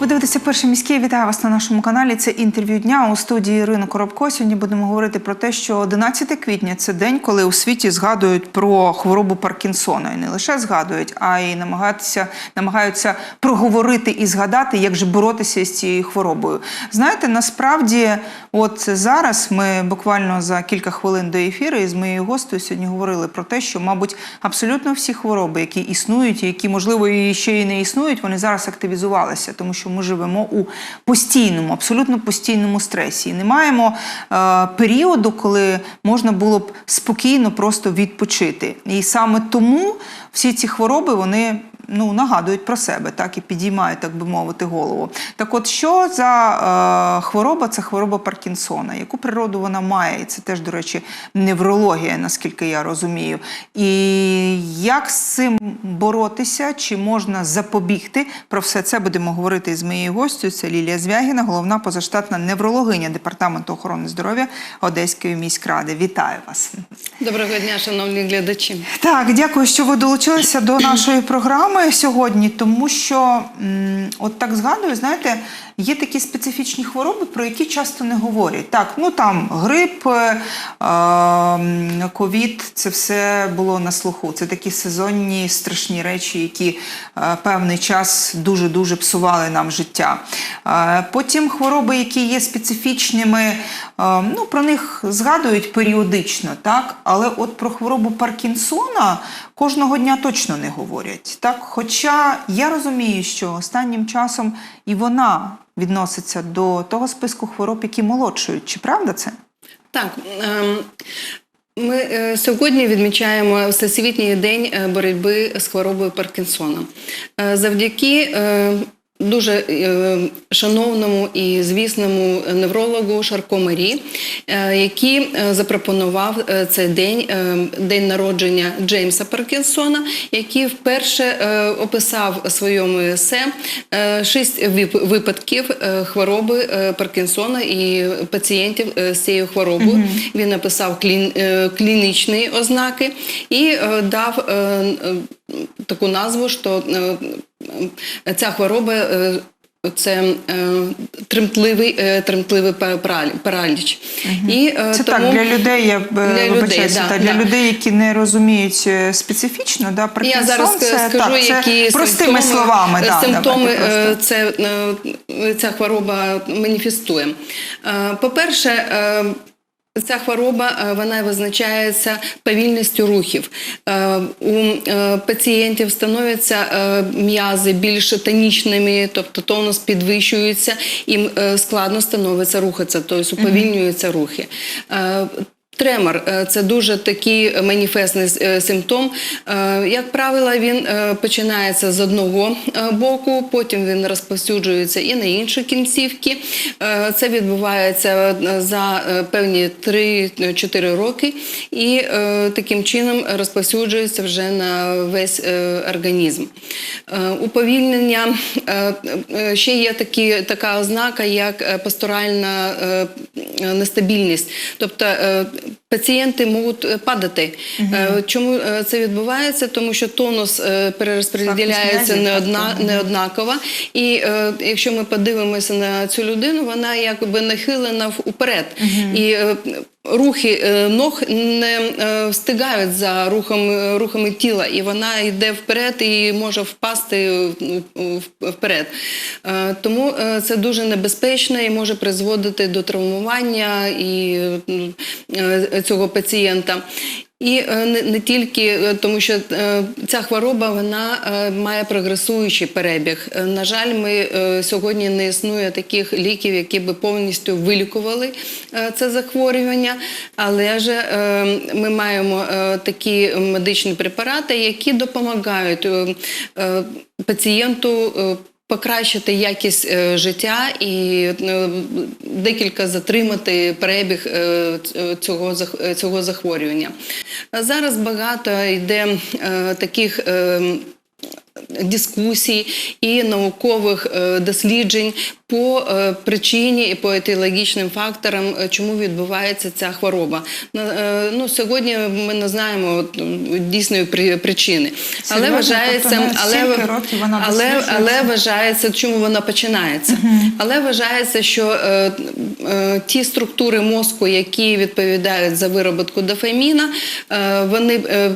Ви дивитеся перший міський. Вітаю вас на нашому каналі. Це інтерв'ю дня у студії Ірина Коробко. Сьогодні будемо говорити про те, що 11 квітня це день, коли у світі згадують про хворобу Паркінсона. І не лише згадують, а й намагаються, намагаються проговорити і згадати, як же боротися з цією хворобою. Знаєте, насправді, от зараз ми буквально за кілька хвилин до ефіру із моєю гостею сьогодні говорили про те, що, мабуть, абсолютно всі хвороби, які існують, які можливо і ще й не існують, вони зараз активізувалися, тому що ми живемо у постійному, абсолютно постійному стресі. І не маємо е, періоду, коли можна було б спокійно просто відпочити. І саме тому всі ці хвороби вони. Ну, нагадують про себе, так і підіймають, так би мовити, голову. Так, от що за е, хвороба? Це хвороба Паркінсона. Яку природу вона має? І це теж, до речі, неврологія, наскільки я розумію. І як з цим боротися? Чи можна запобігти? Про все це будемо говорити з моєю гостю. Це Лілія Звягіна, головна позаштатна неврологиня департаменту охорони здоров'я Одеської міськради. Вітаю вас. Доброго дня, шановні глядачі. Так, дякую, що ви долучилися до нашої програми сьогодні, тому що от так згадую, знаєте, є такі специфічні хвороби, про які часто не говорять. Так, ну там грип, е, ковід, це все було на слуху. Це такі сезонні страшні речі, які е, певний час дуже-дуже псували нам життя. Е, потім хвороби, які є специфічними, ну про них згадують періодично, так, але от про хворобу Паркінсона кожного дня точно не говорять. Так? Хоча я розумію, що останнім часом і вона відноситься до того списку хвороб, які молодшують. Чи правда це? Так, ем, ми е, сьогодні відмічаємо Всесвітній день е, боротьби з хворобою Паркінсона. Е, Завдяки дуже е, шановному і звісному неврологу Шарко Марі, е, який е, запропонував цей день, день народження Джеймса Паркінсона, який вперше описав у своєму есе шість вип- випадків хвороби Паркінсона і пацієнтів з цією хворобою. Він написав клін, клінічні ознаки і дав таку назву, що е, е, ця хвороба. е, Це тремтливий, тремтливий параліч. І, е, Це тому так для людей, я Для людей, да, та, для да. людей, які не розуміють специфічно, да, Паркінсон, Я зараз це, скажу, так, це простими симптоми, словами. Да, симптоми давайте це, ця хвороба маніфестує. По-перше, Ця хвороба е, вона визначається повільністю рухів. Е, У е, пацієнтів становляться е, м'язи більш тонічними, тобто тонус підвищується, їм складно становиться рухатися, тобто уповільнюються рухи. Тремор е, це дуже такий маніфестний е, симптом. Е, Як правило, він починається з одного боку, потім він розповсюджується і на інші кінцівки. Це відбувається за певні 3-4 роки, і таким чином розповсюджується вже на весь організм. Уповільнення ще є такі, така ознака, як пасторальна нестабільність. Тобто пацієнти можуть е, падати. Угу. Чому е, це відбувається? Тому що тонус перерозподіляється неоднаково. І якщо ми подивимося на цю людину, вона якби нахилена вперед. І е, Рухи е, ног не е, встигають за рухами, рухами тіла, і вона йде вперед і може впасти вперед. Е, Тому е, це дуже небезпечно і може призводити до травмування і е, цього пацієнта. І е, не, не тільки е, тому, що е, ця хвороба вона має прогресуючий перебіг. На жаль, ми сьогодні не існує таких ліків, які би повністю вилікували це захворювання. Але ж ми маємо такі медичні препарати, які допомагають пацієнту. Покращити якість е, життя і е, декілька затримати перебіг е, цього цього захворювання. Зараз багато йде таких. Дискусій і наукових е, досліджень по е, причині і по етіологічним факторам, е, чому відбувається ця хвороба. Ну, сьогодні ми не знаємо дійсної причини, але Серйозно? вважається, Тобто але, років вона але, але вважається, чому вона починається. Але вважається, що е, е, ті структури мозку, які відповідають за вироботку дофаміна, е, вони е,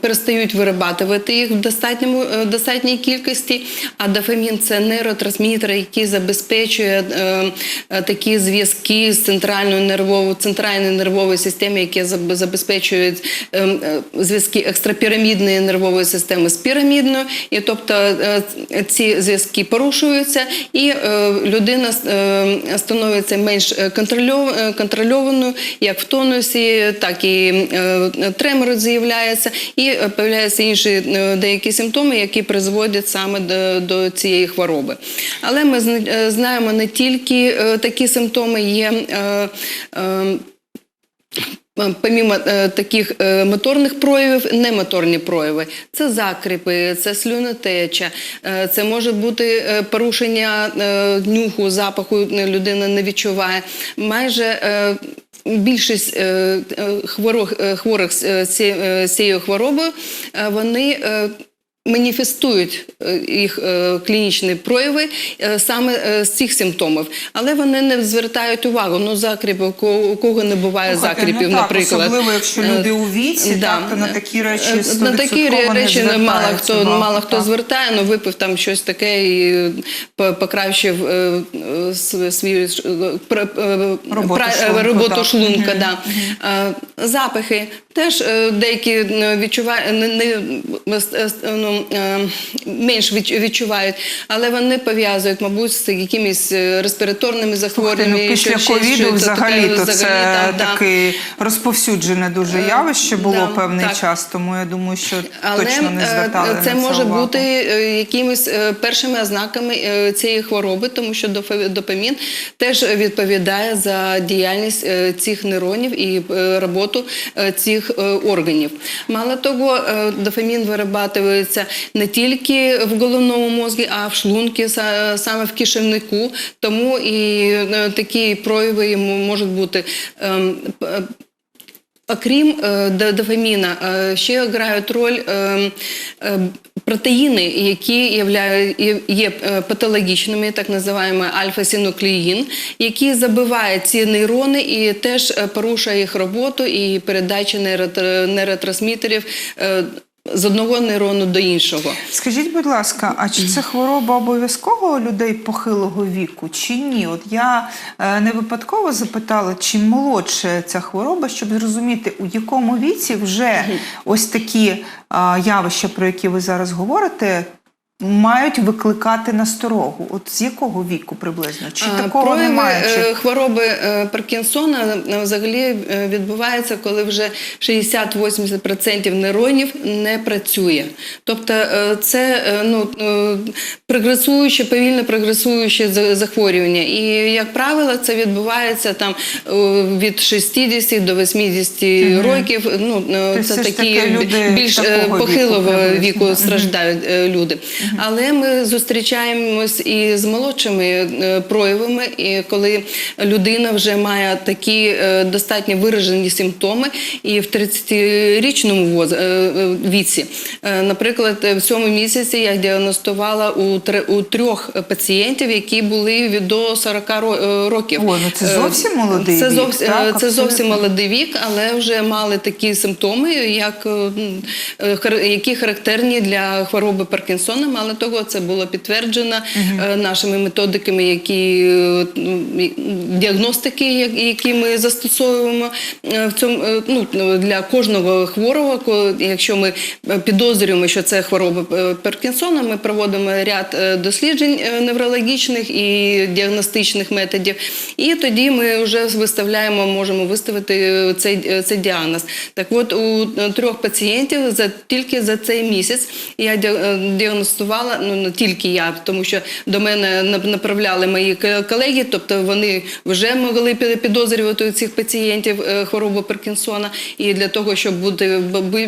перестають вирабатувати їх в достатньому е, достатній кількості. А дофамін це нейротрансмітер, який забезпечує е, е, такі зв'язки з центральною нервовою центральною нервовою системою, які заб- забезпечують е, е, зв'язки екстрапірамідної нервової системи з пірамідною, і тобто е, ці зв'язки порушуються, і е, людина е, становиться менш е, контрольов- е, контрольованою, як в тонусі, так і е, тремор з'являється, і е, появляються інші е, деякі симптоми, які призводять саме до, до цієї хвороби. Але ми е, знаємо не тільки е, такі симптоми, є. е, Помімо таких моторних проявів, немоторні прояви це закріпи, це слюнотеча, це може бути порушення нюху, запаху людина не відчуває. Майже більшість хворих, з ці- з цією хворобою вони. Маніфестують е, їх е, клінічні прояви е, саме з цих симптомів, але вони не звертають увагу. Ну, закріпи, у кого, не буває Слухайте, закріпів, ну так, наприклад. особливо, якщо люди у віці, да. так, то на такі речі на такі 100% не речі мало хто увагу, мало хто так. звертає, ну випив там щось таке і по- покращив свій Роботу пра- шлунку, роботу так. шлунка. Да. Е, Запахи теж деякі відчувають не, ну, менш відчувають, але вони пов'язують, мабуть, з якимись е, респіраторними захворюваннями. ну, після що- що- ковіду взагалі то це таке розповсюджене дуже Е, явище було певний час, тому я думаю, що точно не е, звертали це на може увагу. бути е, якимись е, першими ознаками е, цієї хвороби, тому що допамін теж відповідає за діяльність е, цих нейронів і е, роботу е, цих е, органів. Мало того, е, дофамін не тільки в головному мозку, а в шлунку, са- саме в кишевнику. Тому і е, такі прояви можуть бути. ем, Окрім е, дофаміна, е, ще грають роль е, е, протеїни, які є- патологічними, так називаємо альфа-синуклеїн, які забивають ці нейрони і теж порушує їх роботу і передачу нейротр- нейротрансмітерів з одного нейрону до іншого. Скажіть, будь ласка, а чи це хвороба обов'язково людей похилого віку, чи ні? От я е, не випадково запитала, чи молодше ця хвороба, щоб зрозуміти, у якому віці вже ось такі явища, про які ви зараз говорите, мають викликати насторогу. От з якого віку приблизно? Чи А, такого Прояви немає? е, Чи... хвороби е, Паркінсона е, взагалі е, відбувається, коли вже 60-80% нейронів не працює. Тобто е, це е, ну, е, прогресуюче, повільно прогресуюче за- захворювання. І, як правило, це відбувається там е, від 60 до 80 років. Ну, е, Тобто це такі таки люди більш е, такого віку похилого віку страждають е, люди. Але ми зустрічаємось і з молодшими е, проявами, і коли людина вже має такі е, достатньо виражені симптоми, і в 30-річному воз- е, віці. Наприклад, в цьому місяці я діагностувала у, трьох пацієнтів, які були від до 40 е, років. Ой, ну це зовсім молодий це вік, так, це зовсім молодий вік, але вже мали такі симптоми, як, які характерні для хвороби Паркінсона. Мало того, це було підтверджено е, нашими методиками, які е, діагностики, які ми застосовуємо е, в цьому ну, для кожного хворого. Якщо ми підозрюємо, що це хвороба Паркінсона, ми проводимо ряд досліджень неврологічних і діагностичних методів. І тоді ми вже виставляємо, можемо виставити цей, цей діагноз. Так от у трьох пацієнтів за тільки за цей місяць я діа- діагностувала застосувала, ну не тільки я, тому що до мене нап- направляли мої колеги, тобто вони вже могли пі- підозрювати у цих пацієнтів е, хворобу Паркінсона. І для того, щоб бути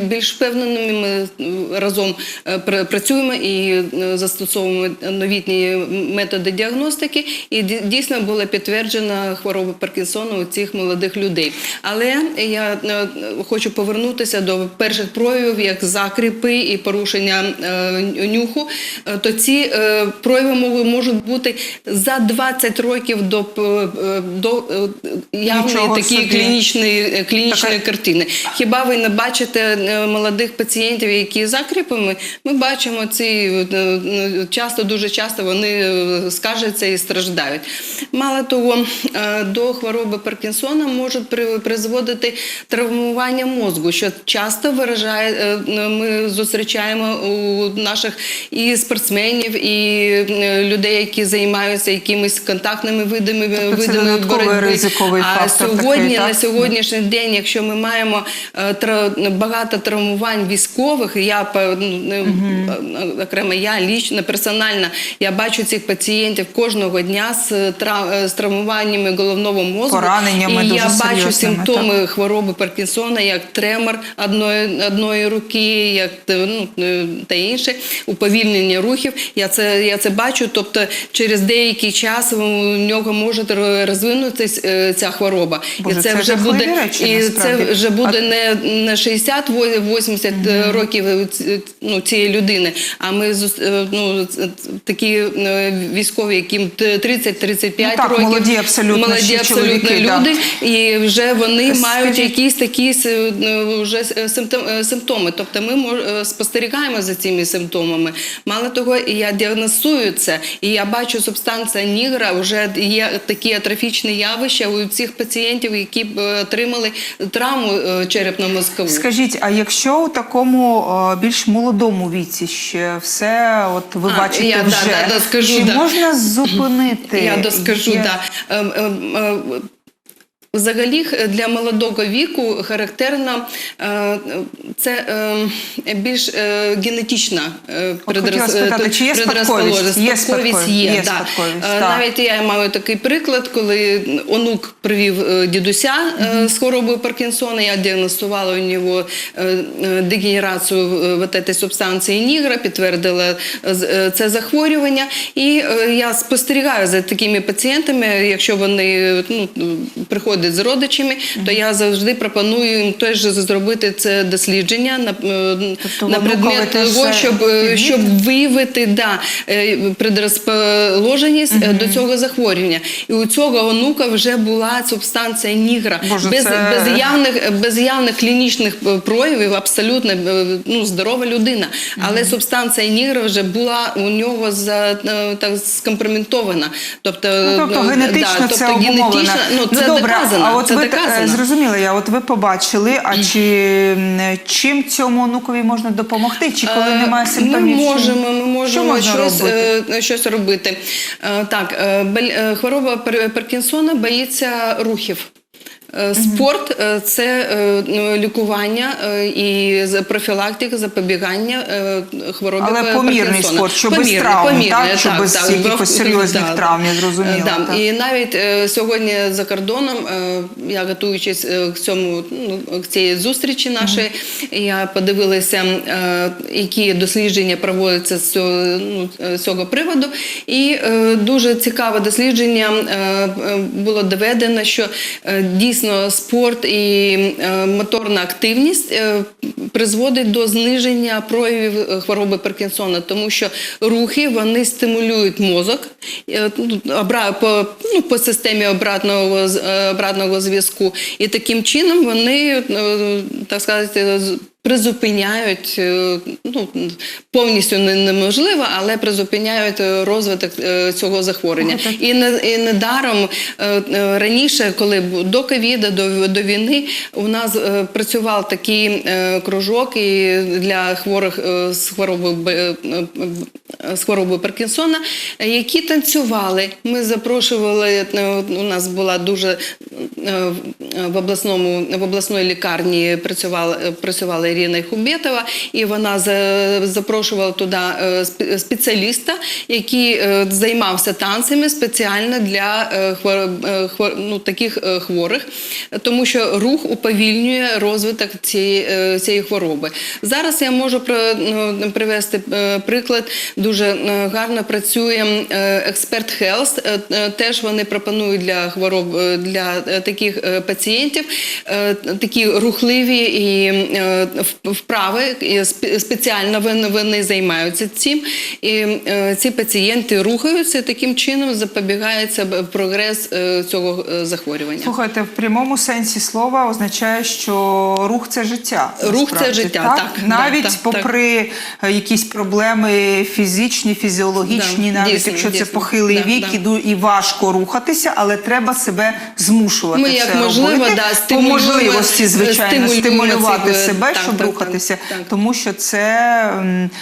більш впевненими, ми разом е, працюємо і е, застосовуємо новітні методи діагностики. І дійсно була підтверджена хвороба Паркінсона у цих молодих людей. Але я хочу повернутися до перших проявів, як закріпи і порушення нюху. Е, То ці е, прояви мов- можуть бути за 20 років до, е, до явної такої клінічної, клінічної картини. Хіба ви не бачите молодих пацієнтів, які закріпами? Ми бачимо ці часто, дуже часто вони скаржаться і страждають. Мало того, до хвороби Паркінсона можуть при- призводити травмування мозку, що часто виражає, ми зустрічаємо у наших і спортсменів, і людей, які займаються якимись контактними видами, Тобто це видами додатковий боротьби. ризиковий а сьогодні такий, на так? сьогоднішній день, якщо ми маємо е, багато травмувань військових, я е, окремо я лічно, персонально, я бачу цих пацієнтів кожного дня з, з травмуваннями головного мозку. Пораненнями і дуже я бачу симптоми хвороби Паркінсона, як тремор одної, одної руки, як ну, е, та інше, уповільнення рухів. Я це, я це бачу. Тобто, через деякий час у нього може ро- розвинутись е, ця хвороба. Боже, і це, це вже буде речі, і це вже буде не, не 60-80 років е, ці- ну, цієї людини. А ми е, ну, такі е, військові, яким т- 30-35 Ну так, років, молоді абсолютно молоді абсолютно чоловіки, да. люди, і вже вони Скажіть- мають якісь такі ну, вже симптом- е, симптоми. Тобто ми е, спостерігаємо за цими симптомами. Мало того, я діагностую це, і я бачу субстанція нігра, вже є такі атрофічні явища у цих пацієнтів, які е, отримали травму е, черепно-мозкову. Скажіть, а якщо у такому е, більш молодому віці ще все, от ви А, бачите я, да, вже, да, да, скажу, чи да. можна зупинити? Я доскажу, Є- да. Взагалі для молодого віку характерно е, це е, більш е, генетична е, чи є спадковість? Є Спадковість є, є да. спадковість. Навіть я маю такий приклад, коли онук привів дідуся е, з хворобою Паркінсона, я діагностувала у нього дегенерацію вот этой субстанції нігра, підтвердила це захворювання. І я спостерігаю за такими пацієнтами, якщо вони ну, приходять з родичами, то я завжди пропоную їм теж зробити це дослідження на, е, Тобто на предмет того, щоб, е, щоб виявити да, е, предрозположеність е, до цього захворювання. І у цього онука вже була субстанція нігра Боже, без, це- без, явних, без явних клінічних проявів, абсолютно ну, здорова людина. Але субстанція нігра вже була у нього за, так, скомпрометована. Тобто, Ну, тобто генетично да, це тобто обумовлено. генетично, ну, це добре, доказано. а от це ви доказано. зрозуміло, я от ви побачили, а чи чим цьому онукові можна допомогти? Чи коли Е, немає симптомів? Ми можемо, ми можемо що щось, робити? е, щось робити. Е, Так, е, е, хвороба Пар- Паркінсона боїться рухів. Е, Спорт е, це е, ну, лікування і профілактика, запобігання хвороби Але помірний спорт, що без травм, помірний, так? Що без якихось серйозних да, травм, я зрозуміла, да. так. І навіть сьогодні за кордоном, я готуючись к цьому ну, к цій зустрічі нашої, я подивилася, які дослідження проводяться з цього, ну, з цього приводу. І дуже цікаве дослідження було доведено, що е, дійсно спорт і е, моторна активність е, призводить до зниження проявів е, хвороби Паркінсона, тому що рухи вони стимулюють мозок по, ну, по системі обратного, обратного зв'язку. І таким чином вони, так сказати, призупиняють, е, ну, повністю неможливо, але призупиняють е, розвиток е, цього захворювання. І, не, і недаром раніше, коли до ковіду, до, до війни, у нас працював такий кружок і для хворих з е, з хворобою Паркінсона, які танцювали. Ми запрошували. У нас була дуже в обласному в обласної лікарні працювала працювала Ірина Хубєтова, і вона за- запрошувала туди е, спе- спеціаліста, який е, займався танцями спеціально для е, ну, таких хворих, тому що рух уповільнює розвиток цієї, цієї хвороби. Зараз я можу ну, привести приклад. Дуже гарно працює експерт Health. Теж вони пропонують для хвороб для таких пацієнтів такі рухливі і вправи. Спеціально вони, вони займаються цим. І е, ці пацієнти рухаються. Таким чином запобігається прогрес е, цього е, захворювання. Слухайте, в прямому сенсі слова означає, що рух це життя. Рух це життя, так, да, Навіть так, попри е, якісь проблеми фізичні, фізіологічні, Да, навіть дійсно, якщо це похилий Да, вік да. і, і важко рухатися, але треба себе змушувати. Ми, це як можливо, робити. да, по можливості, звичайно, стимулювати себе, так, щоб так, рухатися, так, так. тому що це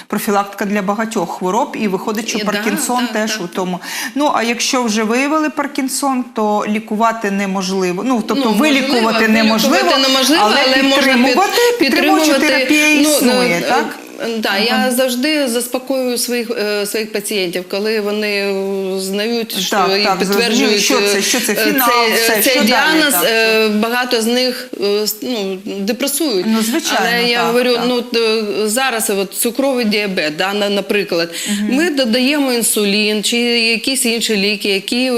профілактика для багатьох хвороб, і виходить, що да, Паркінсон так, теж так. у тому. Ну а якщо вже виявили Паркінсон, то лікувати неможливо. Ну тобто Ну, вилікувати можливо, неможливо, вилікувати неможливо, але, але можна підтримувати, підтримувати. терапія Ну, існує, ну, так? Е, Да, я завжди заспокоюю своїх е, своїх пацієнтів, коли вони е, знають, що Так, і так, підтверджують. Що це? Що це? е, Фінал, цей, цей далі, діагноз. е, Багато з них е, ну, депресують. Ну, звичайно, Але я так, говорю, так. ну е, зараз от, цукровий діабет, да, на- наприклад, ми додаємо інсулін чи якісь інші ліки, які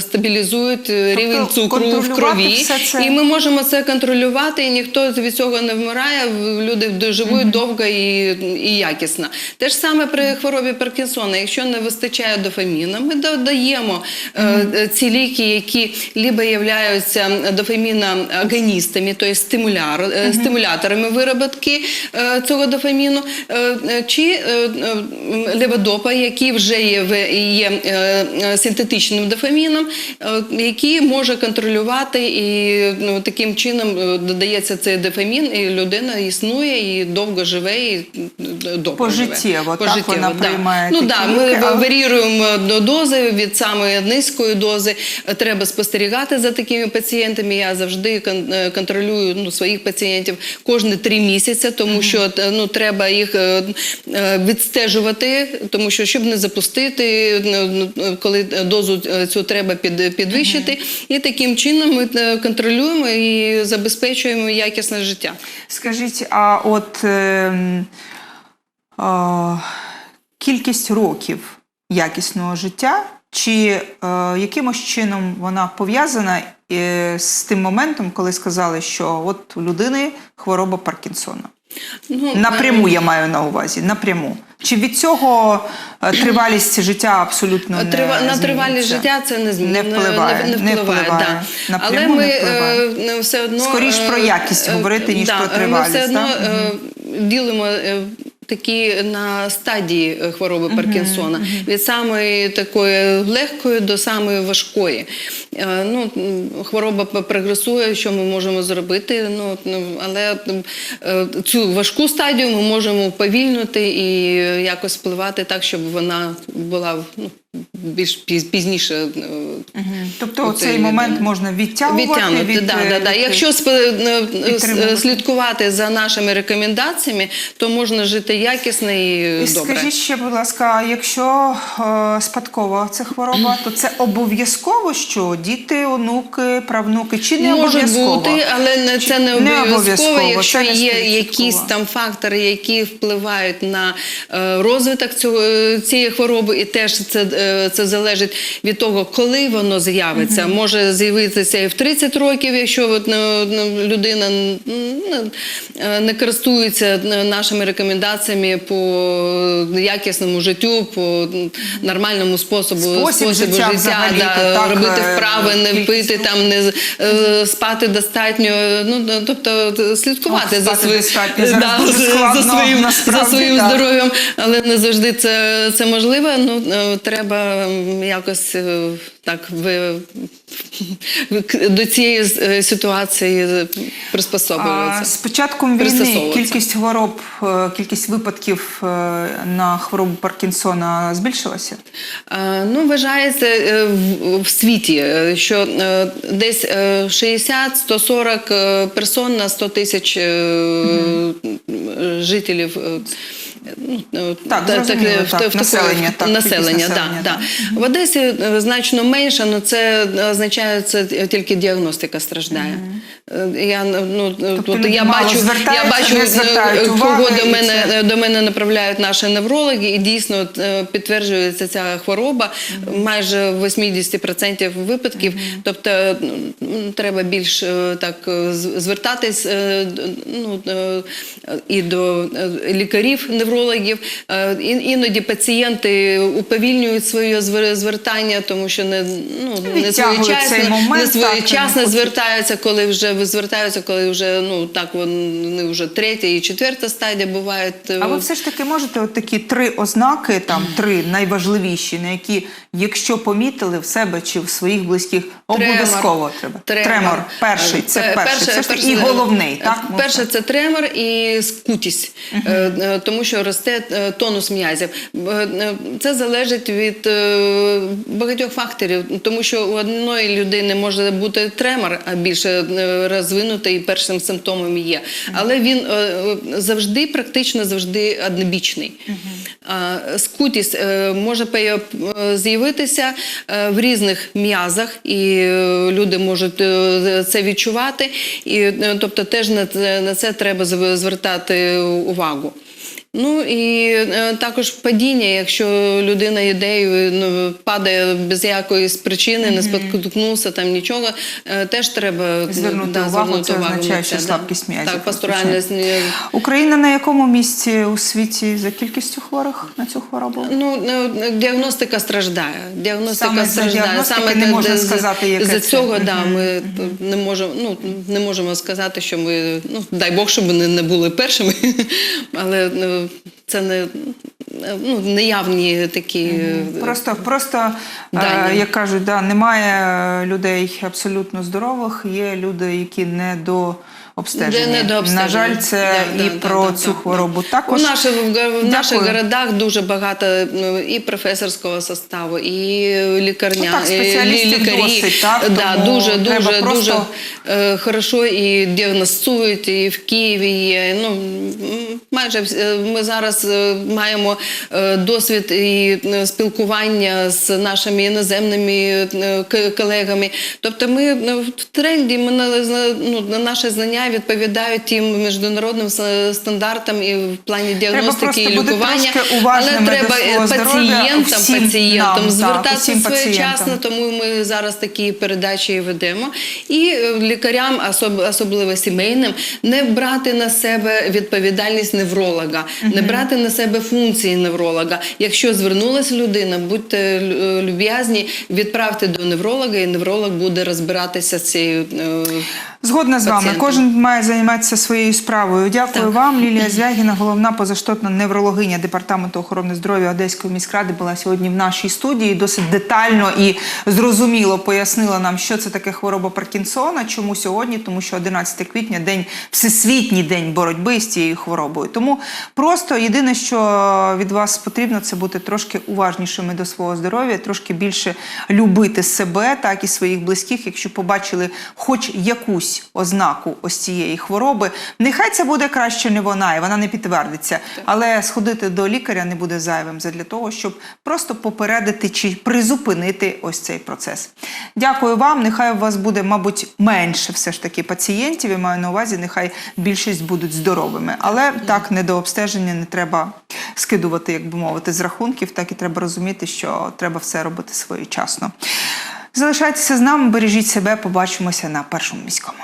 стабілізують е, рівень цукру в крові. І ми можемо це контролювати, і ніхто від цього не вмирає. Люди доживуть довго і, і якісно. Те ж саме при хворобі Паркінсона. Якщо не вистачає дофаміна, ми додаємо е, ці ліки, які либо являються дофаміноагоністами, тобто стимуляр, е, стимуляторами вироботки е, цього дофаміну, е, е, чи е, е, леводопа, які вже є, є е, е, синтетичним дофаміном, е, який може контролювати і ну, таким чином е, додається цей дофамін, і людина існує і довго живе, і е, добре Пожиттєво, живе. так, вона да. приймає Ну такі да, ми але- варіюємо до дози від самої низької дози. Е, Треба спостерігати за такими пацієнтами. Я завжди е, контролюю ну, своїх пацієнтів кожні три місяці, тому що е, ну, треба їх е, е, відстежувати, тому що щоб не запустити, ну, ну, коли дозу е, цю треба під, підвищити. І таким чином ми е, контролюємо і забезпечуємо якісне життя. Скажіть, а от а, кількість років якісного життя, чи е, якимось чином вона пов'язана е, з тим моментом, коли сказали, що от у людини хвороба Паркінсона? Ну, Напряму я маю на увазі, напряму. Чи від цього е, тривалість життя абсолютно не Трива- на тривалість життя це не змін- Не впливає, не, не не впливає, впливає. Да. Напряму Але ми не впливає. е, все одно Скоріш про е, якість е, говорити, ніж да, про Ми тривалість, все одно так? е, ділимо. Такі на стадії е, хвороби Паркінсона від самої такої легкої до самої важкої. Е, Ну, хвороба прогресує, що ми можемо зробити. Ну, ну, але е, цю важку стадію ми можемо повільнити і якось впливати так, щоб вона була ну, більш піз- пізніше. е, Тобто цей момент можна відтягувати. Відтягнути, від, да, е, да, да. від- Якщо слідкувати за нашими рекомендаціями, то можна жити якісно і І добре. Скажіть ще, будь ласка, якщо е, спадкова це хвороба, то це обов'язково, що діти, онуки, правнуки, чи не Може бути, але це не обов'язково, якщо це не є якісь там фактори, які впливають на е, розвиток цього, е, цієї хвороби, і теж це, це залежить від того, коли воно з'явиться. Може з'явитися і в 30 років, якщо от, ну, ну, людина ну, е, не користується е, нашими рекомендаціями по якісному життю, по нормальному способу, Спосіб життя взагалі, да, так, робити е, вправи, не пити там, не е, спати достатньо. Ну ну, тобто слідкувати Ох, за достатньо зараз дуже за своїм, за своїм здоров'ям, але не завжди це, це можливо. Ну е, треба якось е, так в, до цієї е, ситуації приспособлюються. А, з початком війни кількість хвороб, е, кількість випадків на хворобу Паркінсона збільшилася? Ну, вважається в, світі, що десь е, 60-140 е, персон на 100 тисяч жителів. Ну, е, Так, та- зрозуміло, в- так, населення, так, населення, да, населення, да. В Одесі е, значно менше, але це означає, це тільки діагностика страждає. Е, Я, ну, Тобто от я бачу, я бачу, е, кого до мене це- до мене направляють наші неврологи, і дійсно підтверджується ця хвороба майже в 80% випадків. Тобто ну, треба більш так звертатись ну, і до лікарів, неврологів. Е, Іноді пацієнти уповільнюють своє звертання, тому що не, ну, не своєчасно, момент, не своєчасно звертаються, коли вже звертаються, коли вже ну так вони вже третя і четверта стадія бувають. е, А ви все ж таки можете от такі три ознаки, там три найважливіші, на які, якщо помітили в себе чи в своїх близьких, обов'язково треба. Тремор. Перший, це Пе- перший. перше- перше- і головний, так? Перше це тремор і скутість, Е, е, тому що росте е, тонус м'язів. Е, Це залежить від е, багатьох факторів, тому що у одної людини може бути тремор, а більше е, розвинутий і першим симптомом є. Але він е, е, завжди, практично завжди однобічний. Скутість е, може е, з'явитися е, в різних м'язах, і е, люди можуть е, це відчувати. І, е, тобто теж на це, на це треба зв- звертати увагу. Ну і е, також падіння, якщо людина ідею ну, падає без якоїсь причини, не споткнувся там нічого, е, теж треба Звернути увагу, це означає, на що це, слабкість м'язів, Так, пасторальне Україна на якому місці у світі за кількістю хворих на цю хворобу? Ну, е, діагностика страждає. Діагностика Саме за страждає. діагностики не можна сказати, яке за це. цього, да, ми не можемо, ну не можемо сказати, що ми ну дай Бог, щоб ми не були першими, але ну, це не ну неявні такі. е, Просто, просто е, Дані. як кажуть, да, немає людей абсолютно здорових, є люди, які не до обстеження. На жаль, це Да, і да, про да, цю да, хворобу. да. Також у наших, в наших городах дуже багато ну, і професорського составу, і лікарня, Ну так, і спеціалістів лікарі. досить, так? Да, Тому дуже, дуже, просто- дуже е, хорошо і діагностують, і в Києві є. Ну, майже е, ми зараз е, маємо е, досвід і спілкування з нашими іноземними колегами. Тобто ми е, в тренді, ми ну, на наші відповідають тим міжнародним стандартам і в плані діагностики і лікування. Але треба пацієнтам, всім пацієнтам нам, звертатися усім своєчасно, тому ми зараз такі передачі ведемо. І е, лікарям, особ- особливо сімейним, не брати на себе відповідальність невролога, не брати на себе функції невролога. Якщо звернулася людина, будьте е, люб'язні, відправте до невролога, і невролог буде розбиратися з цією. е, Згодна з вами. Кожен має займатися своєю справою. Дякую Так. вам. Лілія Звягіна, головна позаштатна неврологиня департаменту охорони здоров'я Одеської міськради, була сьогодні в нашій студії. Досить детально і зрозуміло пояснила нам, що це таке хвороба Паркінсона. Чому сьогодні? Тому що 11 квітня день всесвітній день боротьби з цією хворобою. Тому просто єдине, що від вас потрібно, це бути трошки уважнішими до свого здоров'я, трошки більше любити себе, так і своїх близьких, якщо побачили хоч якусь ознаку ось цієї хвороби. Нехай це буде краще не вона, і вона не підтвердиться. Але сходити до лікаря не буде зайвим задля того, щоб просто попередити чи призупинити ось цей процес. Дякую вам. Нехай у вас буде, мабуть, менше все ж таки пацієнтів. Я маю на увазі, нехай більшість будуть здоровими. Але так не до обстеження не треба скидувати, як би мовити, з рахунків. Так і треба розуміти, що треба все робити своєчасно. Залишайтеся з нами, бережіть себе, побачимося на першому міському.